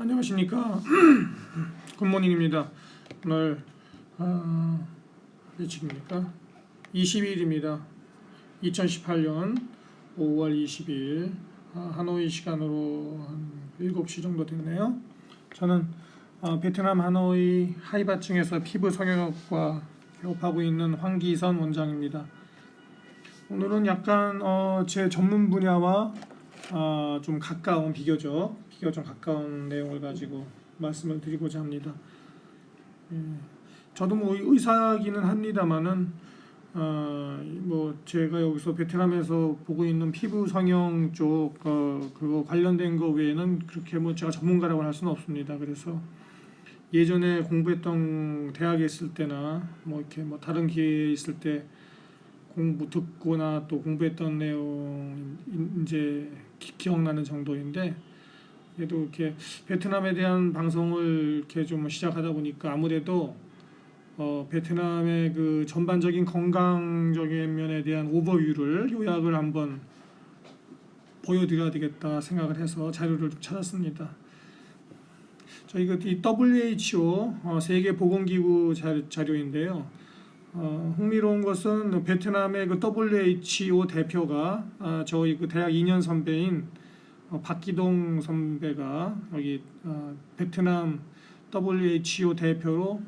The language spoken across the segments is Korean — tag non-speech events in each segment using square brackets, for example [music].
안녕하십니까? [clears throat] 굿모닝입니다. 오늘 어, 며칠입니까? 20일입니다. 2018년 5월 20일 아, 하노이 시간으로 한 7시 정도 됐네요. 저는 어, 베트남 하노이 하이바층에서 피부 성형학과 개업하고 있는 황기선 원장입니다. 오늘은 약간 어, 제 전문 분야와 아, 좀 가까운 비교적 비교적 좀 가까운 내용을 가지고 말씀을 드리고자 합니다. 예, 저도 뭐 의사기는 합니다만은 어, 뭐 제가 여기서 베트남에서 보고 있는 피부 성형 쪽 어, 그거 관련된 거 외에는 그렇게 뭐 제가 전문가라고 할 수는 없습니다. 그래서 예전에 공부했던 대학에 있을 때나 뭐 이렇게 뭐 다른 기회에 있을 때 공부 듣거나 또 공부했던 내용 이제 기, 기억나는 정도인데 그래도 이렇게 베트남에 대한 방송을 이렇게 좀 시작하다 보니까 아무래도 어, 베트남의 그 전반적인 건강적인 면에 대한 오버뷰를 요약을 한번 보여드려야 되겠다 생각을 해서 자료를 좀 찾았습니다. 저희 그이 WHO 어, 세계 보건기구 자, 자료인데요. 어, 흥미로운 것은 베트남의 그 WHO 대표가 아, 저희 그 대학 2년 선배인 어, 박기동 선배가 여기 어, 베트남 WHO 대표로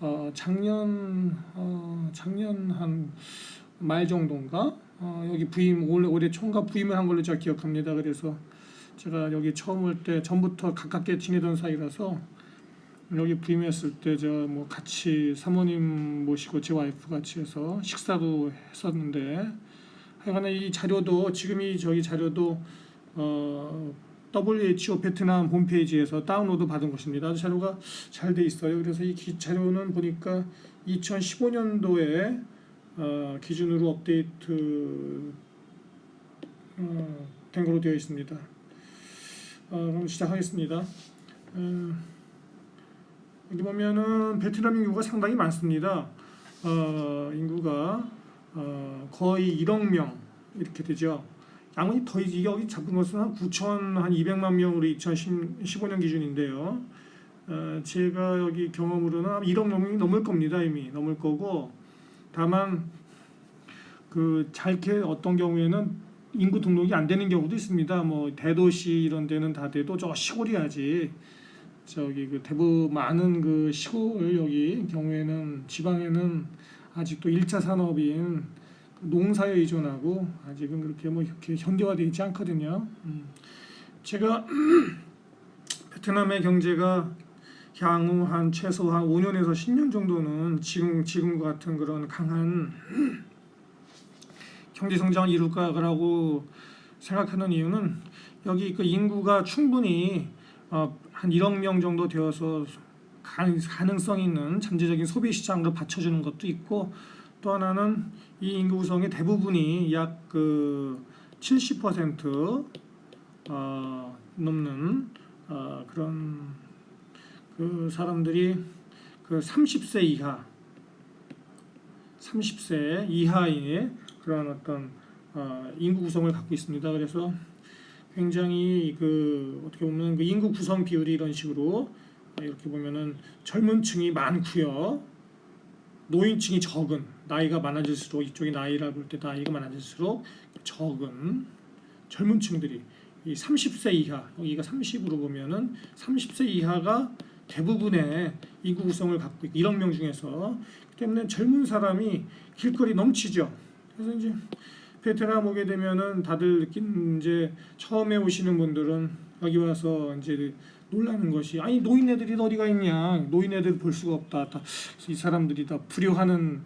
어, 작년 어, 작년 한 말 정도인가 어, 여기 부임 올해 올해 총각 부임을 한 걸로 제가 기억합니다. 그래서 제가 여기 처음 올 때 전부터 가깝게 지내던 사이라서 여기 부임했을 때 제가 뭐 같이 사모님 모시고 제 와이프 같이 해서 식사도 했었는데 하여간에 이 자료도 지금 이 저기 자료도 어 WHO 베트남 홈페이지에서 다운로드 받은 것입니다. 아주 자료가 잘 돼 있어요. 그래서 이 기, 자료는 보니까 2015년도에 어, 기준으로 업데이트 어, 된 걸로 되어 있습니다. 어, 그럼 시작하겠습니다. 어, 여기 보면은 베트남 인구가 상당히 많습니다. 어, 인구가 어, 거의 1억 명 이렇게 되죠. 양이 더 여기 잡은 것은 한 9천 한 200만 명으로 2015년 기준인데요. 어, 제가 여기 경험으로는 한 1억 명이 넘을 겁니다 이미 넘을 거고 다만 그 잘게 어떤 경우에는 인구 등록이 안 되는 경우도 있습니다. 뭐 대도시 이런 데는 다 돼도 저 시골이야지. 저기 그 대부 많은 그 시골 여기 경우에는 지방에는 아직도 1차 산업인 농사에 의존하고 아직은 그렇게 뭐 이렇게 현대화되어 있지 않거든요. 음. 제가 [clears throat] 베트남의 경제가 향후 한 최소 한 5년에서 10년 정도는 지금 지금과 같은 그런 강한 [clears throat] 경제 성장을 이룰 거라고 생각하는 이유는 여기 그 인구가 충분히 어, 한 1억 명 정도 되어서 가능성 있는 잠재적인 소비 시장으로 받쳐주는 것도 있고 또 하나는 이 인구 구성의 대부분이 약 그 70% 어, 넘는 어, 그런 그 사람들이 그 30세 이하, 30세 이하의 그런 어떤 어, 인구 구성을 갖고 있습니다. 그래서 굉장히 그 어떻게 보면 그 인구 구성 비율이 이런 식으로 이렇게 보면은 젊은 층이 많고요. 노인층이 적은 나이가 많아질수록 이쪽이 나이라 볼 때 나이가 많아질수록 적은 젊은 층들이 이 30세 이하 여기가 30으로 보면은 30세 이하가 대부분의 인구 구성을 갖고 있고 1억 명 중에서 그 때문에 젊은 사람이 길거리 넘치죠. 그래서 이제 베트남 오게 되면은 다들 이제 처음에 오시는 분들은 여기 와서 이제 놀라는 것이 아니 노인네들이 어디가 있냐? 노인네들 볼 수가 없다. 다, 이 사람들이 다 불효하는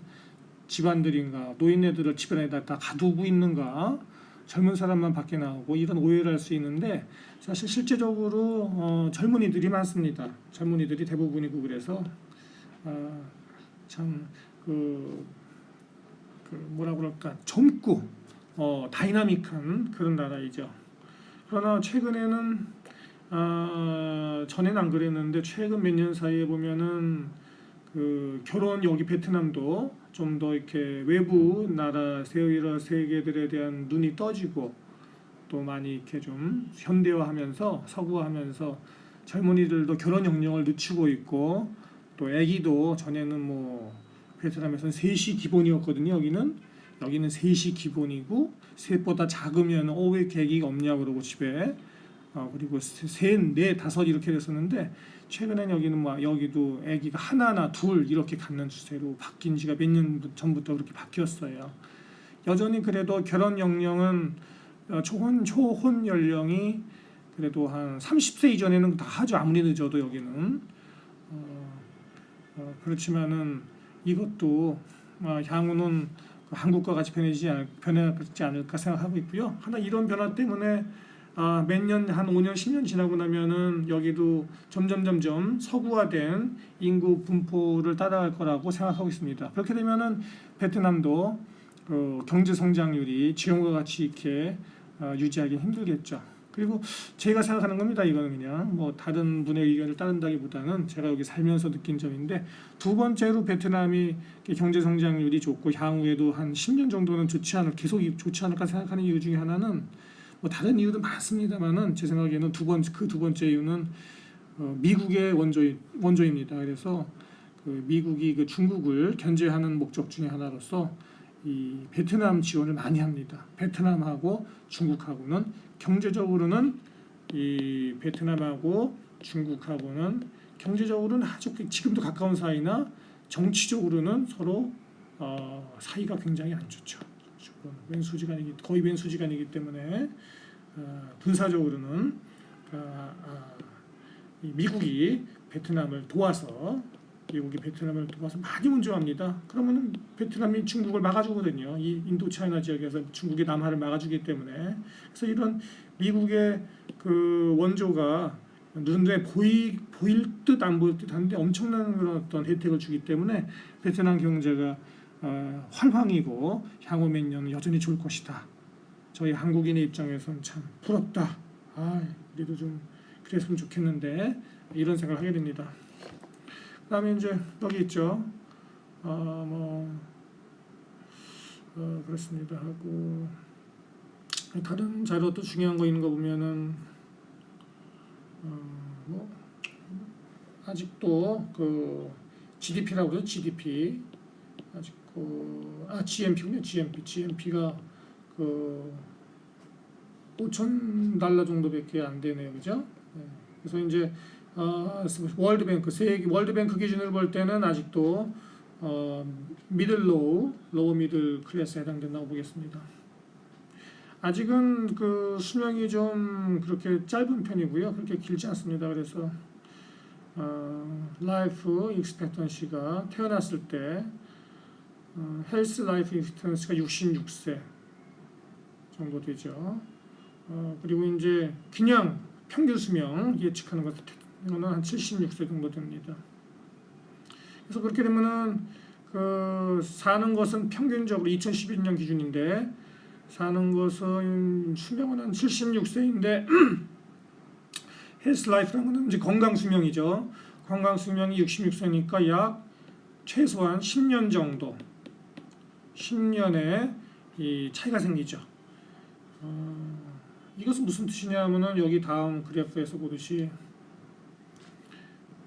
집안들인가? 노인네들을 집안에다 다 가두고 있는가? 젊은 사람만 밖에 나오고 이런 오해를 할 수 있는데 사실 실제적으로 어, 젊은이들이 많습니다. 젊은이들이 대부분이고 그래서 어, 참그 그 뭐라 그럴까? 젊고 어, 다이나믹한 그런 나라이죠. 그러나 최근에는 아, 전에는 안 그랬는데 최근 몇 년 사이에 보면은 그 결혼 여기 베트남도 좀 더 이렇게 외부 나라 세계라 세계들에 대한 눈이 떠지고 또 많이 이렇게 좀 현대화하면서 서구화하면서 젊은이들도 결혼 연령을 늦추고 있고 또 아기도 전에는 뭐 베트남에서는 셋이 기본이었거든요. 여기는 여기는 셋이 기본이고 셋보다 작으면 어 왜 계기가 없냐 그러고 집에 어, 그리고 셋네 다섯 이렇게 됐었는데 최근엔 여기는 뭐 여기도 아기가 하나나 둘 이렇게 갖는 추세로 바뀐 지가 몇 년 전부터 그렇게 바뀌었어요. 여전히 그래도 결혼 연령은 어, 초혼 초혼 연령이 그래도 한 30세 이전에는 다 하죠 아무리 늦어도 여기는 어, 어, 그렇지만은 이것도 어, 향후는 한국과 같이 변하지 않을, 변하지 않을까 생각하고 있고요. 하나 이런 변화 때문에 아, 몇 년, 한 5년, 10년 지나고 나면은 여기도 점점 점점 서구화된 인구 분포를 따라갈 거라고 생각하고 있습니다. 그렇게 되면은 베트남도 그 경제 성장률이 지금과 같이 이렇게 어, 유지하기 힘들겠죠. 그리고 제가 생각하는 겁니다. 이거는 그냥 뭐 다른 분의 의견을 따른다기보다는 제가 여기 살면서 느낀 점인데 두 번째로 베트남이 경제 성장률이 좋고 향후에도 한 10년 정도는 좋지 않을 계속 좋지 않을까 생각하는 이유 중에 하나는 뭐 다른 이유도 많습니다만은 제 생각에는 두번그두 번째 이유는 어, 미국의 원조 원조입니다. 그래서 그 미국이 그 중국을 견제하는 목적 중에 하나로서 이 베트남 지원을 많이 합니다. 베트남하고 중국하고는 경제적으로는 이 베트남하고 중국하고는 경제적으로는 아주 지금도 가까운 사이나 정치적으로는 서로 어, 사이가 굉장히 안 좋죠. 지금 왼수지간이기 거의 왼수지간이기 때문에 어, 군사적으로는 어, 어, 이 미국이 베트남을 도와서 미국이 베트남을 도와서 많이 운조합니다. 그러면 베트남이 중국을 막아주거든요. 이 인도 차이나 지역에서 중국이 남하를 막아주기 때문에 그래서 이런 미국의 그 원조가 눈에 보이 보일 듯 안 보일 듯 한데 엄청난 그런 어떤 혜택을 주기 때문에 베트남 경제가 어, 활황이고 향후 몇 년은 여전히 좋을 것이다. 저희 한국인의 입장에서는 참 부럽다. 아, 우리도 좀 그랬으면 좋겠는데 이런 생각을 하게 됩니다. 그다음에 이제 여기 있죠. 어 뭐 어, 그렇습니다 하고 다른 자료 또 중요한 거 있는 거 보면은 어 뭐 아직도 그 GDP라고 요 GDP 아직도 아 GMP군요 GMP GMP가 그 5천 달러 정도밖에 안 되네요, 그죠? 네. 그래서 이제 어, 월드뱅크 세계 월드뱅크 기준으로 볼 때는 아직도 어, 미들 로우, 로우 미들 클래스에 해당된다고 보겠습니다. 아직은 그 수명이 좀 그렇게 짧은 편이고요. 그렇게 길지 않습니다. 그래서 어, 라이프 익스펙턴시가 태어났을 때 어, 헬스 라이프 익스펙턴시가 66세 정도 되죠. 어, 그리고 이제 그냥 평균 수명 예측하는 것이 거는 한 76세 정도 됩니다. 그래서 그렇게 되면은 그 사는 것은 평균적으로 2011년 기준인데 사는 것은 수명은 한 76세인데 헬스 라이프라는 것은 이제 건강 수명이죠. 건강 수명이 66세니까 약 최소한 10년 정도 10년의 이 차이가 생기죠. 어, 이것은 무슨 뜻이냐면은 여기 다음 그래프에서 보듯이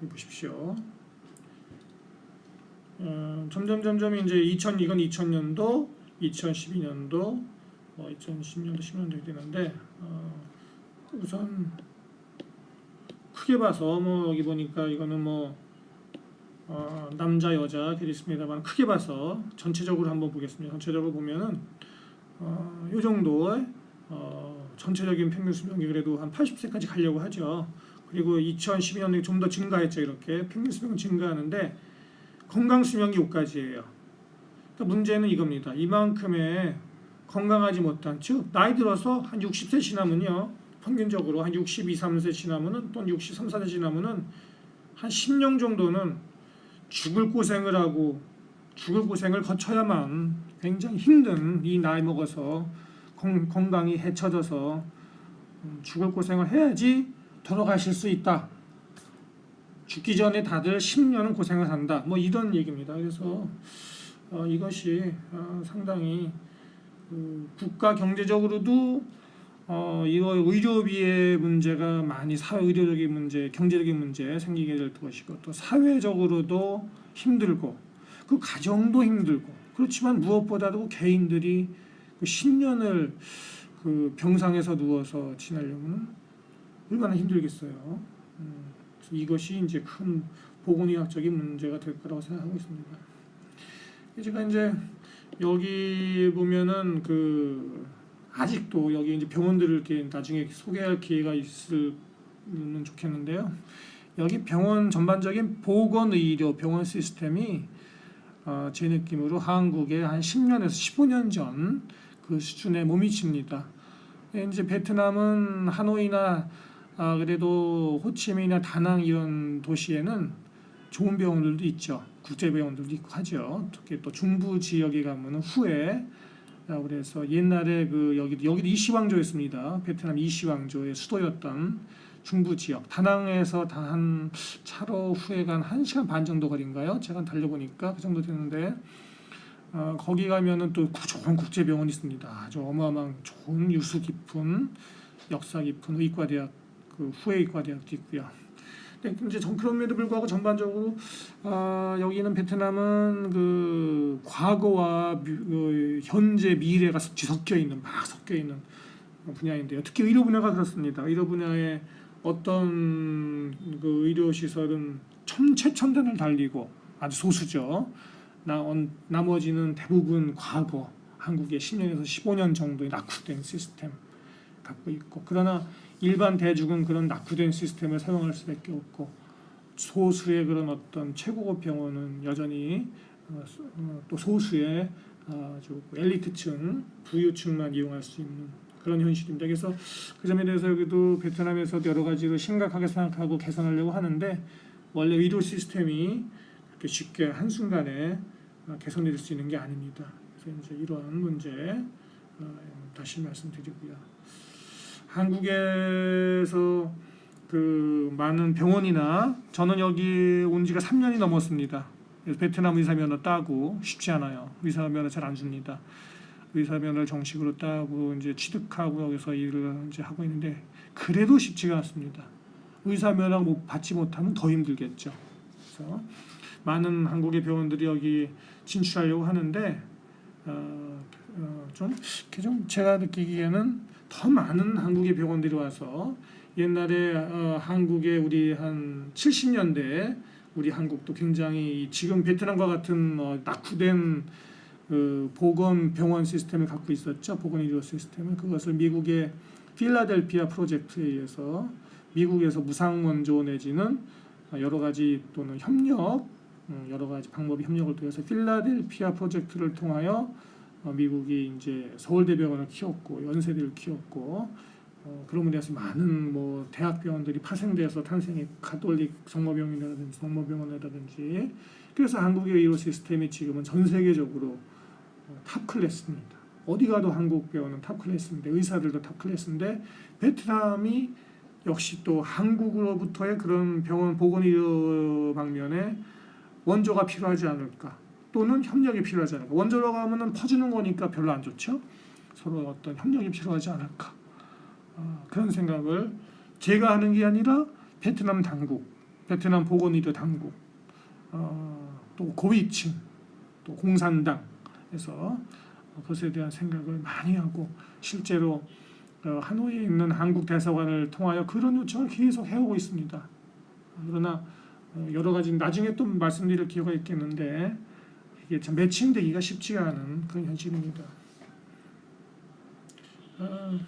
보십시오. 어, 점점 점점 이제 2000 이건 2000년도, 2012년도, 뭐 2010년도, 10년도 되는데 어, 우선 크게 봐서 뭐 여기 보니까 이거는 뭐 어, 남자 여자 이렇게 있습니다만 크게 봐서 전체적으로 한번 보겠습니다. 전체적으로 보면은 어, 이 정도의 어, 전체적인 평균 수명이 그래도 한 80세까지 가려고 하죠. 그리고 2012년에 좀 더 증가했죠. 이렇게 평균 수명은 증가하는데 건강 수명이 여기까지예요. 그러니까 문제는 이겁니다. 이만큼의 건강하지 못한 즉 나이 들어서 한 60세 지나면요. 평균적으로 한 62, 3세 지나면은 또는 63, 4세 지나면은 한 10년 정도는 죽을 고생을 하고 죽을 고생을 거쳐야만 굉장히 힘든 이 나이 먹어서 건, 건강이 해쳐져서 음, 죽을 고생을 해야지 돌아가실 수 있다. 죽기 전에 다들 10년은 고생을 한다. 뭐 이런 얘기입니다. 그래서 어, 이것이 어, 상당히 그 국가 경제적으로도 어, 이거 의료비의 문제가 많이 사회 의료적인 문제, 경제적인 문제 생기게 될 것이고 또 사회적으로도 힘들고 그 가정도 힘들고 그렇지만 무엇보다도 개인들이 그 10년을 그 병상에서 누워서 지내려면 얼마나 힘들겠어요. 음, 이것이 이제 큰 보건의학적인 문제가 될 거라고 생각하고 있습니다. 제가 이제 여기 보면은 그 아직도 여기 이제 병원들을 이렇게 나중에 소개할 기회가 있으면 좋겠는데요. 여기 병원 전반적인 보건의료 병원 시스템이 어, 제 느낌으로 한국에 한 10년에서 15년 전 그 수준에 못 미칩니다. 예, 이제 베트남은 하노이나 아, 그래도 호치민이나 다낭 이런 도시에는 좋은 병원들도 있죠. 국제 병원들도 있고 하죠. 특히 또 중부 지역에 가면은 후에 아, 그래서 옛날에 그 여기 여기도 이시왕조였습니다. 베트남 이시왕조의 수도였던 중부 지역 다낭에서 다한 차로 후에 간 1 시간 반 정도 거리인가요? 제가 달려보니까 그 정도 되는데 어, 거기 가면은 또 좋은 국제병원이 있습니다. 아주 어마어마한 좋은 유수 깊은 역사 깊은 의과대학 그 후에 의과대학도 있고요. 근데 이제 전 그럼에도 불구하고 전반적으로 아, 여기는 베트남은 그 과거와 미, 그 현재 미래가 뒤섞여 있는 막 섞여 있는 분야인데요. 특히 의료 분야가 그렇습니다. 의료 분야에 어떤 그 의료 시설은 천 최첨단을 달리고 아주 소수죠. 나 온- 나머지는 대부분 과거 한국의 10년에서 15년 정도의 낙후된 시스템 갖고 있고 그러나 일반 대중은 그런 낙후된 시스템을 사용할 수밖에 없고 소수의 그런 어떤 최고급 병원은 여전히 어, 소- 어, 또 소수의 아주 엘리트층 부유층만 이용할 수 있는 그런 현실입니다. 그래서 그 점에 대해서 여기도 베트남에서도 여러 가지로 심각하게 생각하고 개선하려고 하는데 원래 의료 시스템이 그렇게 쉽게 한 순간에 어, 개선될 수 있는 게 아닙니다. 그래서 이제 이러한 문제 어, 다시 말씀드리고요. 한국에서 그 많은 병원이나 저는 여기 온 지가 3년이 넘었습니다. 베트남 의사 면허 따고 쉽지 않아요. 의사 면허 잘 안 줍니다. 의사 면허를 정식으로 따고 이제 취득하고 여기서 일을 이제 하고 있는데 그래도 쉽지가 않습니다. 의사 면허 못 받지 못하면 더 힘들겠죠. 그래서 많은 한국의 병원들이 여기 진출하려고 하는데 어, 어, 좀, 좀 제가 느끼기에는 더 많은 한국의 병원들이 와서 옛날에 어, 한국의 우리 한 70년대 우리 한국도 굉장히 지금 베트남과 같은 어, 낙후된 그 보건 병원 시스템을 갖고 있었죠. 보건 의료 시스템을 그것을 미국의 필라델피아 프로젝트에 의해서 미국에서 무상 원조 내지는 여러 가지 또는 협력 음, 여러 가지 방법의 협력을 통해서 필라델피아 프로젝트를 통하여 어, 미국이 이제 서울대병원을 키웠고 연세대를 키웠고 어, 그런 면에서 많은 뭐 대학병원들이 파생돼서 탄생해 가톨릭 성모병원이라든지 성모병원이라든지 그래서 한국의 의료 시스템이 지금은 전 세계적으로 어, 탑 클래스입니다. 어디 가도 한국 병원은 탑 클래스인데 의사들도 탑 클래스인데 베트남이 역시 또 한국으로부터의 그런 병원 보건의료 방면에 원조가 필요하지 않을까 또는 협력이 필요하지 않을까. 원조라고 하면은 퍼주는 거니까 별로 안 좋죠. 서로 어떤 협력이 필요하지 않을까. 어, 그런 생각을 제가 하는 게 아니라 베트남 당국 베트남 보건의료 당국 어, 또 고위층 또 공산당에서 그것에 대한 생각을 많이 하고 실제로 어, 하노이에 있는 한국 대사관을 통하여 그런 요청을 계속 해오고 있습니다. 그러나 어, 여러 가지 나중에 또 말씀드릴 기회가 있겠는데 이게 참 매칭되기가 쉽지가 않은 그런 현실입니다. 어,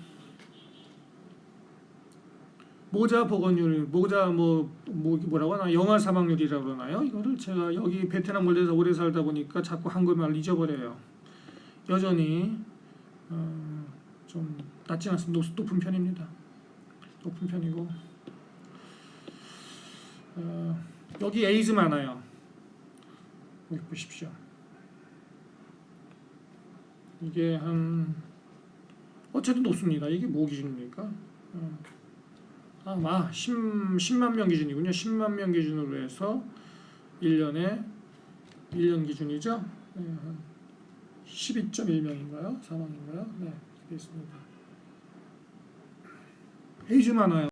모자 보건율, 모자 뭐, 뭐 뭐라고 하나 영아 사망률이라고 그러나요? 이거를 제가 여기 베트남 월드에서 오래 살다 보니까 자꾸 한국말 잊어버려요. 여전히 어, 좀 낮지 않습니다. 높- 높은 편입니다. 높은 편이고 어, 여기 에이즈 많아요. 여기 보십시오. 이게 한 어쨌든 높습니다. 이게 뭐 기준입니까? 어, 아마 10, 10만 명 기준이군요. 10만 명 기준으로 해서 1년에 1년 기준이죠. 네, 한 12.1명인가요? 사망인가요? 네, 이렇게 있습니다. 페이지 많아요.